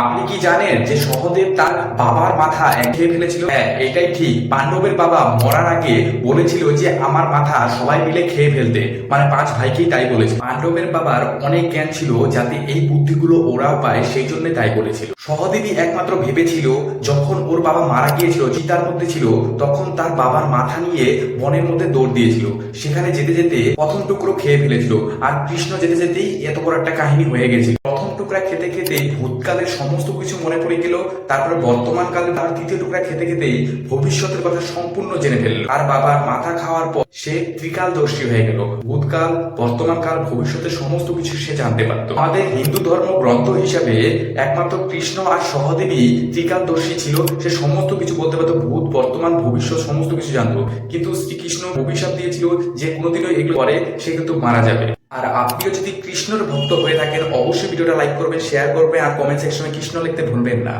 আপনি কি জানেন যে সহদেব তার বাবার মাথা খেয়ে ফেলেছিল? হ্যাঁ এটাই ঠিক। পাণ্ডবের বাবা মরার আগে বলেছিল যে আমার মাথা সবাই মিলে খেয়ে ফেলতে। মানে পাঁচ ভাইকেই তাই বলেছে। পাণ্ডবের বাবার অনেক জ্ঞান ছিল যাতে এই বুদ্ধিগুলো ওরাও পায়, সেই জন্য তাই বলেছিল। সহদেবী একমাত্র ভেবেছিল, যখন ওর বাবা মারা গিয়েছিল, চিতার মধ্যে ছিল, তখন তার বাবার মাথা নিয়ে বনের মধ্যে দৌড় দিয়েছিল। সেখানে যেতে যেতে প্রথম টুকরো খেয়ে ফেলেছিল। আর কৃষ্ণ যেতে যেতেই এত বড় একটা কাহিনী হয়ে গেছিল। টুকরা খেতে খেতে ভূতকালের সমস্ত কিছু মনে পড়ে গেল, তারপরে বর্তমান কালে তার দ্বিতীয় টুকরা খেতে খেতেই ভবিষ্যতের কথা সম্পূর্ণ জেনে ফেলল। আর বাবার মাথা খাওয়ার পর সে ত্রিকালদর্শী হয়ে গেল। ভূতকাল বর্তমান কাল ভবিষ্যতের সমস্ত কিছু সে জানতে পারত। আমাদের হিন্দু ধর্ম গ্রন্থ হিসাবে একমাত্র কৃষ্ণ আর সহদেবী ত্রিকালদর্শী ছিল। সে সমস্ত কিছু বলতে পারতো, ভূত, বর্তমান, ভবিষ্যৎ, সমস্ত কিছু জানতো। কিন্তু শ্রীকৃষ্ণ অভিশাপ দিয়েছিল যে কোনোদিনও এগুলো করে সে কিন্তু মারা যাবে। আর আপনিও যদি কৃষ্ণর ভক্ত হয়ে থাকেন, অবশ্যই ভিডিওটা লাইক করবেন শেয়ার করবেন, আর কমেন্ট সেকশনে কৃষ্ণ লিখতে ভুলবেন না।